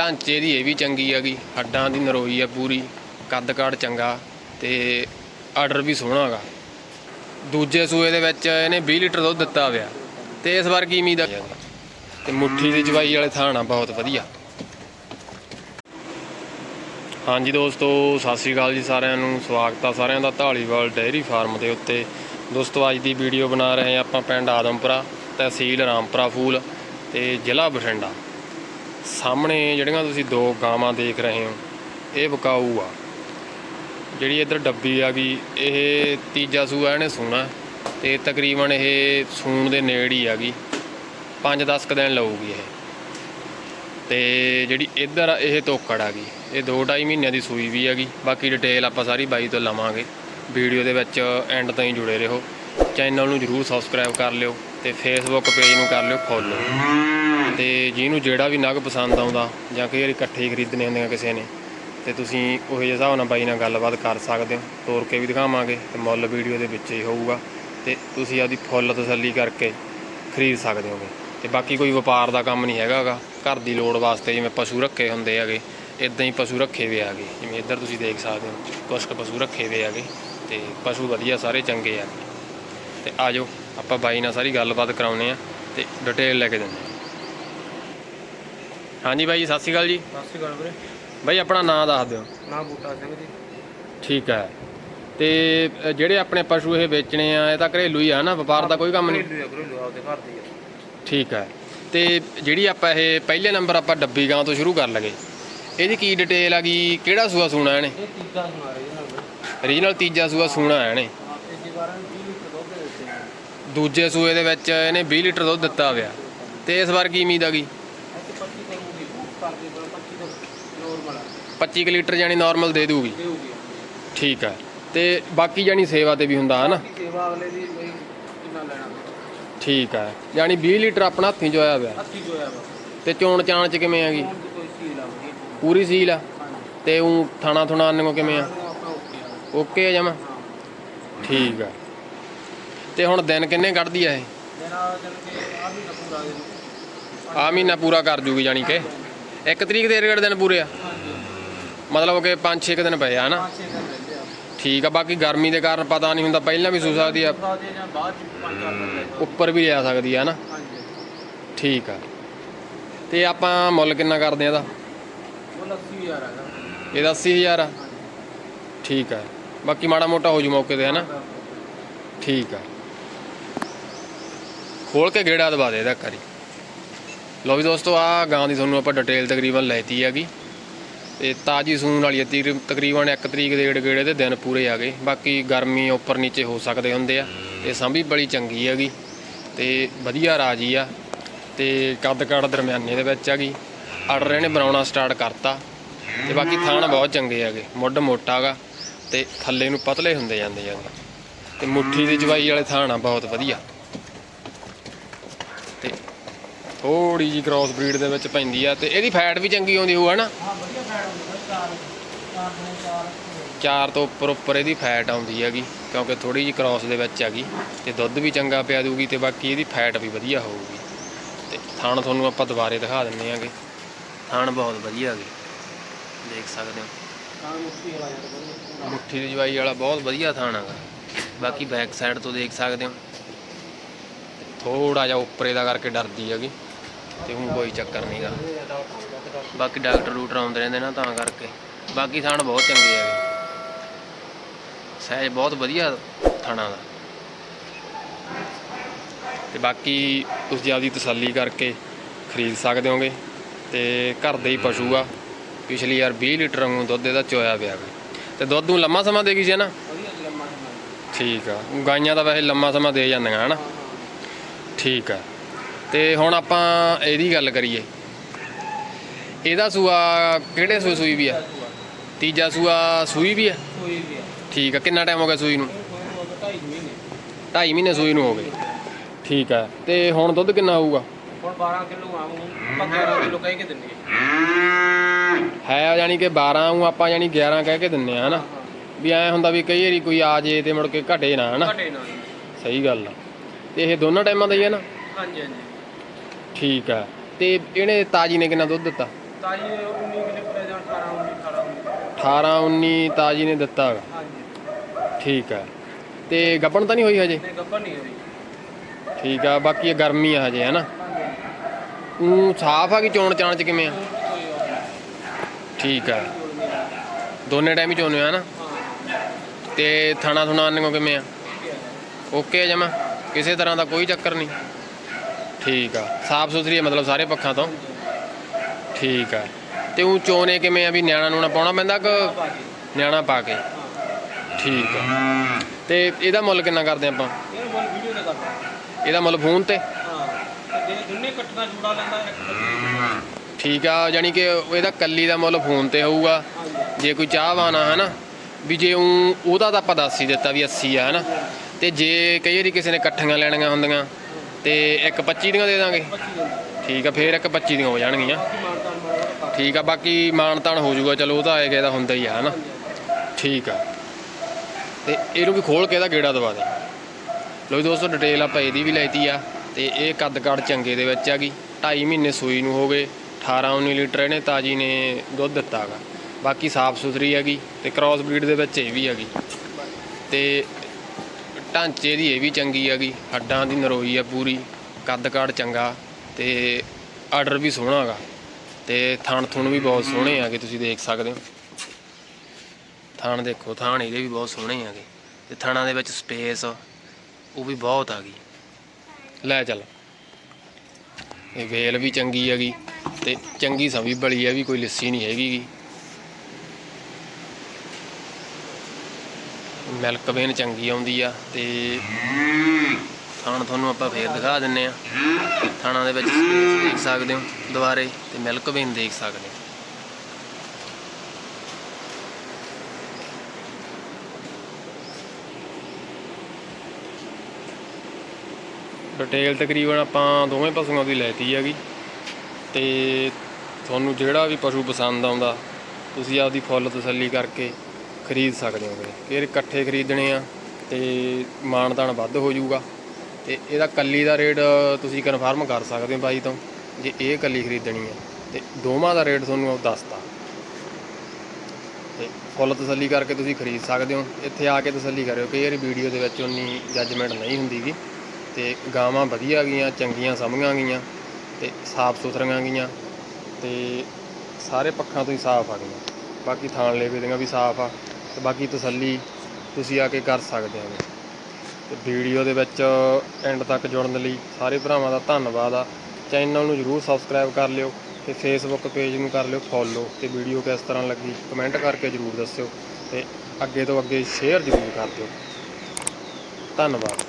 ਢਾਂਚੇ ਦੀ ਇਹ ਵੀ ਚੰਗੀ ਹੈਗੀ। ਹੱਡਾਂ ਦੀ ਨਰੋਈ ਹੈ ਪੂਰੀ, ਕੱਦ ਕਾੜ ਚੰਗਾ ਤੇ ਆਰਡਰ ਵੀ ਸੋਹਣਾ ਹੈਗਾ। ਦੂਜੇ ਸੂਏ ਦੇ ਵਿੱਚ ਇਹਨੇ 20 ਲੀਟਰ ਦੁੱਧ ਦਿੱਤਾ ਹੋਇਆ ਤੇ ਇਸ ਵਾਰ ਕੀ ਉਮੀਦ ਆ? ਤੇ ਮੁੱਠੀ ਦੀ ਜਵਾਈ ਵਾਲੇ ਥਾਣਾ ਬਹੁਤ ਵਧੀਆ। ਹਾਂਜੀ ਦੋਸਤੋ, ਸਤਿ ਸ੍ਰੀ ਅਕਾਲ ਜੀ ਸਾਰਿਆਂ ਨੂੰ। ਸਵਾਗਤ ਆ ਸਾਰਿਆਂ ਦਾ ਢਾਲੀਵਾਲ ਡੇਅਰੀ ਫਾਰਮ ਦੇ ਉੱਤੇ। ਦੋਸਤੋ, ਅੱਜ ਦੀ ਵੀਡੀਓ ਬਣਾ ਰਹੇ ਹਾਂ ਆਪਾਂ ਪਿੰਡ ਆਦਮਪੁਰਾ ਤਹਿਸੀਲ ਰਾਮਪੁਰਾ ਫੂਲ ਤੇ ਜ਼ਿਲ੍ਹਾ ਬਠਿੰਡਾ। ਸਾਹਮਣੇ ਜਿਹੜੀਆਂ ਤੁਸੀਂ ਦੋ ਗਾਵਾਂ ਦੇਖ ਰਹੇ ਹੋ, ਇਹ ਬਕਾਊ ਆ। ਜਿਹੜੀ ਇੱਧਰ ਡੱਬੀ ਆ ਗਈ ਇਹ ਤੀਜਾ ਸੂਆ ਇਹਨੇ ਸੂਣਾ ਤੇ ਤਕਰੀਬਨ ਇਹ ਸੂਣ ਦੇ ਨੇੜੇ ਹੀ ਆ ਗਈ 5-10 ਕੁ ਦਿਨ ਲਊਗੀ ਇਹ। ਤੇ ਜਿਹੜੀ ਇੱਧਰ ਆ, ਇਹ ਤੋਕੜ ਆ ਗਈ ਇਹ 2.5 ਮਹੀਨਿਆਂ ਦੀ ਸੂਈ ਵੀ ਹੈਗੀ ਬਾਕੀ ਡਿਟੇਲ ਆਪਾਂ ਸਾਰੀ ਬਾਈ ਤੋਂ ਲਵਾਂਗੇ। ਵੀਡੀਓ ਦੇ ਵਿੱਚ ਐਂਡ ਤਾਈਂ ਜੁੜੇ ਰਹੋ। ਚੈਨਲ ਨੂੰ ਜਰੂਰ ਸਬਸਕ੍ਰਾਈਬ ਕਰ ਲਿਓ। ਤੇ ਫੇਸਬੁੱਕ ਪੇਜ ਨੂੰ ਕਰ ਲਿਓ ਫੋਲੋ ਤੇ ਜਿਹਨੂੰ ਜਿਹੜਾ ਵੀ ਨਗ ਪਸੰਦ ਆਉਂਦਾ ਜਾਂ ਕਈ ਵਾਰੀ ਇਕੱਠੇ ਹੀ ਖਰੀਦਣੇ ਹੁੰਦੇ ਆ ਕਿਸੇ ਨੇ, ਤੇ ਤੁਸੀਂ ਉਹ ਜਿਹੇ ਹਿਸਾਬ ਨਾਲ ਬਾਈ ਨਾਲ ਗੱਲਬਾਤ ਕਰ ਸਕਦੇ ਹੋ। ਤੋਰ ਕੇ ਵੀ ਦਿਖਾਵਾਂਗੇ ਤੇ ਮੁੱਲ ਵੀਡੀਓ ਦੇ ਵਿੱਚ ਹੀ ਹੋਊਗਾ ਤੇ ਤੁਸੀਂ ਆਪਦੀ ਫੁੱਲ ਤਸੱਲੀ ਕਰਕੇ ਖਰੀਦ ਸਕਦੇ ਹੋਗੇ। ਤੇ ਬਾਕੀ ਕੋਈ ਵਪਾਰ ਦਾ ਕੰਮ ਨਹੀਂ ਹੈਗਾਗਾ ਘਰ ਦੀ ਲੋੜ ਵਾਸਤੇ ਜਿਵੇਂ ਪਸ਼ੂ ਰੱਖੇ ਹੁੰਦੇ ਹੈਗੇ ਇਦਾਂ ਹੀ ਪਸ਼ੂ ਰੱਖੇ ਵੇ ਆਗੇ ਜਿਵੇਂ ਇੱਧਰ ਤੁਸੀਂ ਦੇਖ ਸਕਦੇ ਹੋ, ਕੁਛ ਕੁ ਪਸ਼ੂ ਰੱਖੇ ਵੇ ਆਗੇ ਤੇ ਪਸ਼ੂ ਵਧੀਆ, ਸਾਰੇ ਚੰਗੇ ਆ ਤੇ ਆਜੋ ਆਪਾਂ ਬਾਈ ਨਾਲ ਸਾਰੀ ਗੱਲਬਾਤ ਕਰਾਉਨੇ ਆ ਤੇ ਡਿਟੇਲ ਲੈ ਕੇ ਦਿੰਦੇ ਹਾਂ ਹਾਂਜੀ ਬਾਈ ਜੀ, ਸਤਿ ਸ਼੍ਰੀ ਅਕਾਲ ਜੀ। ਸਤਿ ਸ਼੍ਰੀ ਅਕਾਲ ਵੀਰੇ। ਬਾਈ ਆਪਣਾ ਨਾਮ ਦੱਸ ਦਿਓ। ਨਾ ਬੂਟਾ ਸਿੰਘ ਜੀ। ਠੀਕ ਹੈ। ਤੇ ਅ, ਜਿਹੜੇ ਆਪਣੇ ਪਸ਼ੂ ਇਹ ਵੇਚਣੇ ਆ ਇਹ ਤਾਂ ਘਰੇਲੂ ਹੀ ਆ ਨਾ ਵਪਾਰ ਦਾ ਕੋਈ ਕੰਮ ਨਹੀਂ? ਘਰੇਲੂ ਆ ਘਰੇਲੂ ਆਪਦੇ ਘਰ ਦੀ ਆ। ਠੀਕ ਹੈ। ਤੇ ਜਿਹੜੀ ਆਪਾਂ ਇਹ ਪਹਿਲੇ ਨੰਬਰ ਆਪਾਂ ਡੱਬੀ ਗਾਂ ਤੋਂ ਸ਼ੁਰੂ ਕਰ ਲਗੇ। ਇਹਦੀ ਕੀ ਡਿਟੇਲ ਆ ਗਈ? ਕਿਹੜਾ ਸੂਆ ਸੂਣਾ ਇਹਨੇ? ਇਹ ਤੀਜਾ ਸੁਣਾ ਰਹੀ ਨਾਲ ਵੀਰੇ ਰੀਜਨਲ ਤੀਜਾ ਸੂਆ ਸੂਣਾ ਇਹਨੇ ਹਾਂ ਤੀਜੀ ਵਾਰ 20 ਲੀਟਰ ਦੁੱਧ ਦੇ ਦਿੱਤੇ ਆ ਦੂਜੇ ਸੂਏ ਦੇ ਵਿੱਚ ਇਹਨੇ 20 ਲੀਟਰ ਦੁੱਧ ਦਿੱਤਾ ਹੋਇਆ। ਤੇ ਇਸ ਵਾਰ ਕੀ ਉਮੀਦ ਆ ਗਈ? ਇੱਥੇ 25 ਕਰੂਗੀ ਕਰਦੇ ਪਰ 25 ਤੋਂ ਨੋਰਮਲ ਆ 25 ਕੁ ਲੀਟਰ ਜਾਨੀ ਨਾਰਮਲ ਦੇ ਦੂਗੀ। ਠੀਕ ਆ। ਤੇ ਬਾਕੀ ਜਾਨੀ ਸੇਵਾ ਤੇ ਵੀ ਹੁੰਦਾ ਹੈ ਨਾ ਸੇਵਾ ਅਗਲੇ ਦੀ ਕਿੰਨਾ ਲੈਣਾ ਠੀਕ ਆ। ਜਾਨੀ 20 ਲੀਟਰ ਆਪਣਾ ਹੱਥੀਂ ਚੋਇਆ ਹੋਇਆ। ਅੱਧੀ ਜੋ ਆ ਤੇ ਚੋਣ ਚਾਣ ਚ ਕਿਵੇਂ ਆ ਗਈ ਪੂਰੀ ਸੀਲ ਆ? ਹਾਂਜੀ ਤੇ ਉਹ ਥਾਣਾ ਥੁਣਾ ਆਨੇਗੋ ਕਿਵੇਂ ਆ? ਓਕੇ ਆ ਓਕੇ ਜਮਾ? ਠੀਕ ਆ। ਤੇ ਹੁਣ ਦਿਨ ਕਿੰਨੇ ਕੱਢਦੀ ਆ ਇਹ? ਜਨ ਕੇ ਆ ਵੀ ਨਾ ਨੂੰ ਆ ਮਹੀਨਾ ਪੂਰਾ ਕਰ ਜੂਗੀ ਜਾਨੀ ਕਿ? ਇੱਕ ਤਰੀਕ ਦੇ ਰੇੜ ਦਿਨ ਪੂਰੇ ਆ? ਮਤਲਬ ਕਿ 5-6 ਦਿਨ ਪਏ ਆ ਹਨਾ? ਆ। ਠੀਕ ਆ ਬਾਕੀ ਗਰਮੀ ਦੇ ਕਾਰਨ ਪਤਾ ਨਹੀਂ ਹੁੰਦਾ ਪਹਿਲਾਂ ਵੀ ਸੂ ਸਕਦੀ ਆ। ਉੱਪਰ ਵੀ ਜਾ ਸਕਦੀ ਆ ਹਨਾ? ਹਾਂਜੀ। ਠੀਕ ਆ। ਤੇ ਆਪਾਂ ਮੁੱਲ ਕਿੰਨਾ ਕਰਦੇ ਆ ਇਹਦਾ? ਉਹ 80000 ਹੈਗਾ। ਇਹਦਾ 80000 ਆ? ਠੀਕ ਆ। ਬਾਕੀ ਮਾੜਾ ਮੋਟਾ ਹੋ ਜੂ ਮੌਕੇ ਤੇ ਹਨਾ? ਠੀਕ ਆ। ਖੋਲ ਕੇ ਗੇੜਾ ਦਵਾ ਦੇ ਇਹਦਾ ਕਰੀ ਲੋ ਵੀ ਦੋਸਤੋ ਆ ਗਾਂ ਦੀ ਤੁਹਾਨੂੰ ਆਪਾਂ ਡਿਟੇਲ ਤਕਰੀਬਨ ਲੈਤੀ ਹੈਗੀ। ਤੇ ਤਾਜੀ ਸੂਣ ਵਾਲੀ ਹੈ, ਤੀਰ- ਤਕਰੀਬਨ 1 ਤਰੀਕ ਦੇ ਗੇੜੇ ਗੇੜੇ ਦੇ ਦਿਨ ਪੂਰੇ ਆ ਗਏ। ਬਾਕੀ ਗਰਮੀ ਉੱਪਰ ਨੀਚੇ ਹੋ ਸਕਦੇ ਹੁੰਦੇ ਆ। ਇਹ ਸਾਂਭੀ ਬੜੀ ਚੰਗੀ ਹੈਗੀ। ਤੇ ਵਧੀਆ ਰਾਜੀ ਆ। ਤੇ ਕੱਦ ਕਾਠ ਦਰਮਿਆਨੇ ਦੇ ਵਿੱਚ ਹੈਗੀ। ਆਰਡਰ ਇਹਨੇ ਬਣਾਉਣਾ ਸਟਾਰਟ ਕਰਤਾ। ਤੇ ਬਾਕੀ ਥਾਣ ਬਹੁਤ ਚੰਗੇ ਹੈਗੇ। ਮੁੱਢ ਮੋਟਾ ਹੈਗਾ ਤੇ ਥੱਲੇ ਨੂੰ ਪਤਲੇ ਹੁੰਦੇ ਜਾਂਦੇ ਹੈਗੇ ਤੇ ਮੁੱਠੀ ਦੀ ਜਵਾਈ ਵਾਲੇ ਥਾਣ ਆ, ਬਹੁਤ ਵਧੀਆ। ਤੇ ਥੋੜੀ ਜੀ ਕ੍ਰਾਸ ਬਰੀਡ ਦੇ ਵਿੱਚ ਪੈਂਦੀ ਆ ਤੇ ਇਹਦੀ ਫੈਟ ਵੀ ਚੰਗੀ ਆਉਂਦੀ ਹੋਊ ਹਨਾ? ਹਾਂ ਵਧੀਆ ਫੈਟ ਹੈ ਤੋਂ ਉੱਪਰ ਉੱਪਰ ਇਹਦੀ ਫੈਟ ਆਉਂਦੀ ਹੈਗੀ ਕਿਉਂਕਿ ਥੋੜੀ ਜੀ ਕ੍ਰਾਸ ਦੇ ਵਿੱਚ ਹੈਗੀ ਤੇ ਦੁੱਧ ਵੀ ਚੰਗਾ ਪਿਆ ਦੂਗੀ ਤੇ ਬਾਕੀ ਇਹਦੀ ਫੈਟ ਵੀ ਵਧੀਆ ਹੋਊਗੀ। ਤੇ ਥਾਣ ਤੁਹਾਨੂੰ ਆਪਾਂ ਦੁਬਾਰੇ ਦਿਖਾ ਦਿੰਨੇ ਆਂਗੇ। ਥਾਣ ਬਹੁਤ ਵਧੀਆ ਹੈਗੇ ਦੇਖ ਸਕਦੇ ਹੋ। ਮੁੱਠੀ ਦੀ ਜਵਾਈ ਵਾਲਾ ਬਹੁਤ ਵਧੀਆ ਥਾਣ ਹੈਗਾ। ਬਾਕੀ ਬੈਕ ਸਾਈਡ ਤੋਂ ਦੇਖ ਸਕਦੇ ਹੋ। ਥੋੜਾ ਜਿਹਾ ਉੱਪਰੇ ਦਾ ਕਰਕੇ ਡਰਦੀ ਹੈਗੀ, ਤੇ ਹੁਣ ਕੋਈ ਚੱਕਰ ਨਹੀਂਗਾ ਬਾਕੀ ਡਾਕਟਰ ਡੂਟਰ ਆਉਂਦੇ ਰਹਿੰਦੇ ਨਾ ਤਾਂ ਕਰਕੇ। ਬਾਕੀ ਥਾਣ ਬਹੁਤ ਚੰਗੇ ਹੈਗੇ। ਸਹਿਜ ਬਹੁਤ ਵਧੀਆ ਥਾਣਾ ਦਾ। ਤੇ ਬਾਕੀ ਤੁਸੀਂ ਆਪਦੀ ਤਸੱਲੀ ਕਰਕੇ ਖਰੀਦ ਸਕਦੇ ਹੋਗੇ, ਤੇ ਘਰ ਦੇ ਹੀ ਪਸ਼ੂ ਆ। ਪਿਛਲੀ ਯਾਰ 20 ਲੀਟਰ ਵਾਂਗੂ ਦੁੱਧ ਇਹਦਾ ਚੋਇਆ ਪਿਆ ਗਾ। ਤੇ ਦੁੱਧ ਨੂੰ ਲੰਮਾ ਸਮਾਂ ਦੇਗੀ ਸੀ ਨਾ? ਠੀਕ ਆ। ਗਾਈਆਂ ਦਾ ਵੈਸੇ ਲੰਮਾ ਸਮਾਂ ਦੇ ਜਾਂਦੀਆਂ ਹਨਾ ਠੀਕ ਆ। ਤੇ ਹੁਣ ਆਪਾਂ ਇਹਦੀ ਗੱਲ ਕਰੀਏ। ਇਹਦਾ ਸੂਆ ਕਿਹੜੇ ਸੂਏ ਸੂਈ ਵੀ ਆ? ਤੀਜਾ ਸੂਆ ਸੂਈ ਵੀ ਆ? ਕੋਈ ਵੀ ਆ ਠੀਕ ਆ ਕਿੰਨਾ ਟਾਈਮ ਹੋ ਗਿਆ ਸੂਈ ਨੂੰ? ਢਾਈ ਮਹੀਨੇ 2.5 ਮਹੀਨੇ ਸੂਈ ਨੂੰ ਹੋ ਗਏ। ਠੀਕ ਆ ਤੇ ਹੁਣ ਦੁੱਧ ਕਿੰਨਾ ਆਊਗਾ ਹੁਣ 12 ਕਿਲੋ ਆਉਂ ਆਪਾਂ 11 ਕਿਲੋ ਕਹਿ ਕੇ ਦਿੰਨੇ ਹੈ ਯਾਨੀ ਕਿ 12 ਨੂੰ ਆਪਾਂ ਯਾਨੀ 11 ਕਹਿ ਕੇ ਦਿੰਨੇ ਆ ਹਨਾ? ਵੀ ਐ ਹੁੰਦਾ ਵੀ ਕਈ ਵਾਰੀ ਕੋਈ ਆ ਜੇ ਤੇ ਮੁੜ ਕੇ ਘਟੇ ਨਾ ਹਨਾ? ਘਟੇ ਨਾ। ਸਹੀ ਗੱਲ ਆ। ਤੇ ਇਹ ਦੋਨਾਂ ਟਾਈਮਾਂ ਦਾ ਹੀ ਆ ਨਾ? ਹਾਂਜੀ ਹਾਂਜੀ। ਠੀਕ ਆ। ਤੇ ਇਹਨੇ ਤਾਜੀ ਨੇ ਕਿੰਨਾ ਦੁੱਧ ਦਿੱਤਾ? ਤਾਜੀ 19 ਕਿਲੇ ਪਰੇ ਜਾਂ 18 19 18 19 18 19 ਤਾਜੀ ਨੇ ਦਿੱਤਾ। ਹਾਂਜੀ। ਠੀਕ ਹੈ ਤੇ ਗੱਬਣ ਤਾਂ ਨਹੀਂ ਹੋਈ ਹਜੇ? ਨਹੀਂ ਗੱਬਰ ਨਹੀਂ ਹੋਈ। ਠੀਕ ਆ ਬਾਕੀ ਇਹ ਗਰਮੀ ਆ ਹਜੇ ਹਨਾ ਹਾਂਜੀ ਉਹ ਸਾਫ਼ ਆ ਕਿ ਚੋਣ ਚਾਣ ਚ ਕਿਵੇਂ ਆ? ਠੀਕ ਆ। ਦੋਨੇ ਟਾਈਮ ਹੀ ਚੋਣੇ ਆ ਨਾ? ਹਾਂ। ਤੇ ਥਾਣਾ ਥੁਣਾ ਕਿਵੇਂ ਆ? ਹੈ ਓਕੇ ਆ ਜਮਾ? ਕਿਸੇ ਤਰ੍ਹਾਂ ਦਾ ਕੋਈ ਚੱਕਰ ਨਹੀਂ। ਠੀਕ ਆ। ਸਾਫ਼ ਸੁਥਰੀ ਆ ਮਤਲਬ ਸਾਰੇ ਪੱਖਾਂ ਤੋਂ। ਠੀਕ ਆ। ਤੇ ਉਹ ਚੋਣੇ ਕਿਵੇਂ ਆ ਵੀ ਨਿਆਣਾ ਨੂਣਾ ਪਾਉਣਾ ਪੈਂਦਾ ਕਿ ਨਿਆਣਾ ਪਾ ਕੇ? ਹਾਂ ਠੀਕ ਆ। ਤੇ ਇਹਦਾ ਮੁੱਲ ਕਿੰਨਾ ਕਰਦੇ ਆਪਾਂ? ਇਹਦਾ ਮੁੱਲ ਫੋਨ ਤੇ? ਹਾਂ। ਦੁੰਨੇ ਕੱਟਣਾ ਜੁੜਾ ਲੈਂਦਾ ਠੀਕ ਆ। ਯਾਨੀ ਕਿ ਇਹਦਾ ਕੱਲੀ ਦਾ ਮੁੱਲ ਫੋਨ ਤੇ ਹੋਊਗਾ। ਜੇ ਕੋਈ ਚਾਹਵਾਨ ਆ ਹਨਾ? ਵੀ ਜੇ ਉਹਦਾ ਤਾਂ ਆਪਾਂ ਦੱਸ ਹੀ ਦਿੱਤਾ ਵੀ 80 ਆ ਹਨਾ? ਤੇ ਜੇ ਕਈ ਵਾਰੀ ਕਿਸੇ ਨੇ ਇਕੱਠੀਆਂ ਲੈਣੀਆਂ ਹੁੰਦੀਆਂ ਤੇ ਇੱਕ 25 ਦੀਆਂ ਦੇ ਦਾਂਗੇ। ਠੀਕ ਆ, ਫੇਰ ਇੱਕ 25 ਦੀਆਂ ਹੋ ਜਾਣਗੀਆਂ। ਠੀਕ ਆ, ਬਾਕੀ ਮਾਨਤਾਨ ਹੋ ਜਾਊਗਾ, ਚਲੋ ਉਹ ਤਾਂ ਆਏ ਗਏ ਦਾ ਹੁੰਦਾ ਹੀ ਆ, ਹਨਾ। ਠੀਕ ਆ। ਤੇ ਇਹਨੂੰ ਵੀ ਖੋਲ ਕੇ ਇਹਦਾ ਗੇੜਾ ਦਵਾ ਦੇ। ਲੋ ਜੀ ਦੋਸਤੋ ਡਿਟੇਲ ਆਪਾਂ ਇਹਦੀ ਵੀ ਲੈਤੀ ਆ ਤੇ ਇਹ ਕੱਦ ਕਾਠ ਚੰਗੇ ਦੇ ਵਿੱਚ ਹੈਗੀ 2.5 ਮਹੀਨੇ ਸੂਈ ਨੂੰ ਹੋ ਗਏ 18 19 ਲੀਟਰ ਇਹਨੇ ਤਾਜੀ ਨੇ ਦੁੱਧ ਦਿੱਤਾ ਹੈਗਾ ਬਾਕੀ ਸਾਫ਼ ਸੁਥਰੀ ਹੈਗੀ ਤੇ ਕ੍ਰਾਸ ਬਰੀਡ ਦੇ ਵਿੱਚ ਇਹ ਵੀ ਹੈਗੀ ਤੇ ਢਾਂਚੇ ਦੀ ਇਹ ਵੀ ਚੰਗੀ ਹੈਗੀ ਹੱਡਾਂ ਦੀ ਨਰੋਈ ਆ ਪੂਰੀ। ਕੱਦ ਕਾਠ ਚੰਗਾ ਤੇ ਆਰਡਰ ਵੀ ਸੋਹਣਾ ਹੈਗਾ। ਤੇ ਥਣ ਥੁਣ ਵੀ ਬਹੁਤ ਸੋਹਣੇ ਹੈਗੇ, ਤੁਸੀਂ ਦੇਖ ਸਕਦੇ ਹੋ। ਥਣ ਦੇਖੋ, ਥਣ ਇਹਦੇ ਵੀ ਬਹੁਤ ਸੋਹਣੇ ਹੈਗੇ। ਤੇ ਥਣਾਂ ਦੇ ਵਿੱਚ ਸਪੇਸ ਉਹ ਵੀ ਬਹੁਤ ਆ ਗਈ। ਲੈ ਚੱਲ। ਇਹ ਵੇਲ ਵੀ ਚੰਗੀ ਹੈਗੀ ਤੇ ਚੰਗੀ ਸਵੀ ਬਲੀ ਹੈ ਵੀ ਕੋਈ ਲੱਸੀ ਨਹੀਂ ਹੈਗੀ ਮਿਲਕ ਵੇਨ ਚੰਗੀ ਆਉਂਦੀ ਆ ਤੇ ਥਣ ਤੁਹਾਨੂੰ ਆਪਾਂ ਫੇਰ ਦਿਖਾ ਦਿੰਨੇ ਆ। ਥਾਣਾ ਦੇ ਵਿੱਚ ਸਪੇਸ ਦੇਖ ਸਕਦੇ ਹੋ ਦੁਬਾਰੇ ਤੇ ਮਿਲਕ ਵੇਨ ਦੇਖ ਸਕਦੇ ਹੋ। ਡਿਟੇਲ ਤਕਰੀਬਨ ਆਪਾਂ ਦੋਵੇਂ ਪਸ਼ੂਆਂ ਦੀ ਲੈਤੀ ਹੈਗੀ ਤੇ ਤੁਹਾਨੂੰ ਜਿਹੜਾ ਵੀ ਪਸ਼ੂ ਪਸੰਦ ਆਉਂਦਾ, ਤੁਸੀਂ ਆਪਦੀ ਫੁੱਲ ਤਸੱਲੀ ਕਰਕੇ ਖਰੀਦ ਸਕਦੇ ਹੋ ਇਹ ਇਕੱਠੇ ਖਰੀਦਣੇ ਆ ਤੇ ਮਾਨਤਾਨ ਵੱਧ ਹੋ ਜਾਊਗਾ। ਤੇ ਇਹਦਾ ਕੱਲੀ ਦਾ ਰੇਟ ਤੁਸੀਂ ਕਨਫਰਮ ਕਰ ਸਕਦੇ ਹੋ ਬਾਈ ਤੋਂ ਜੇ ਇਹ ਕੱਲੀ ਖਰੀਦਣੀ ਹੈ ਤੇ ਦੋਵਾਂ ਦਾ ਰੇਟ ਤੁਹਾਨੂੰ ਉਹ ਦੱਸਤਾ। ਤੇ ਫੁੱਲ ਤਸੱਲੀ ਕਰਕੇ ਤੁਸੀਂ ਖਰੀਦ ਸਕਦੇ ਹੋ। ਇੱਥੇ ਆ ਕੇ ਤਸੱਲੀ ਕਰਿਓ ਕਿ ਵਾਰੀ ਵੀਡੀਓ ਦੇ ਵਿੱਚ ਉਨੀ ਜੱਜਮੈਂਟ ਨਹੀਂ ਹੁੰਦੀਗੀ ਤੇ ਗਾਵਾਂ ਵਧੀਆ ਗਈਆਂ, ਚੰਗੀਆਂ ਸਮਝੀਆਂ ਗਈਆਂ ਤੇ ਸਾਫ਼ ਸੁਥਰੀਆਂ ਗਈਆਂ ਤੇ ਸਾਰੇ ਪੱਖਾਂ ਤੋਂ ਹੀ ਸਾਫ਼ ਆ ਗਈਆਂ। ਬਾਕੀ ਥਾਣ ਲੇਵੇ ਦੀਆਂ ਵੀ ਸਾਫ਼ ਆ। ਤੇ ਬਾਕੀ ਤਸੱਲੀ ਤੁਸੀਂ ਆ ਕੇ ਕਰ ਸਕਦੇ ਹੋ। ਤੇ ਵੀਡੀਓ ਦੇ ਵਿੱਚ ਐਂਡ ਤੱਕ ਜੁੜਨ ਲਈ ਸਾਰੇ ਭਰਾਵਾਂ ਦਾ ਧੰਨਵਾਦ ਆ। ਚੈਨਲ ਨੂੰ ਜਰੂਰ ਸਬਸਕ੍ਰਾਈਬ ਕਰ ਲਿਓ ਤੇ ਫੇਸਬੁੱਕ ਪੇਜ ਨੂੰ ਕਰ ਲਿਓ ਫੋਲੋ ਤੇ ਵੀਡੀਓ ਕਿਸ ਤਰ੍ਹਾਂ ਲੱਗੀ ਕਮੈਂਟ ਕਰਕੇ ਜਰੂਰ ਦੱਸਿਓ ਤੇ ਅੱਗੇ ਤੋਂ ਅੱਗੇ ਸ਼ੇਅਰ ਜਰੂਰ ਕਰ ਦਿਓ। ਧੰਨਵਾਦ।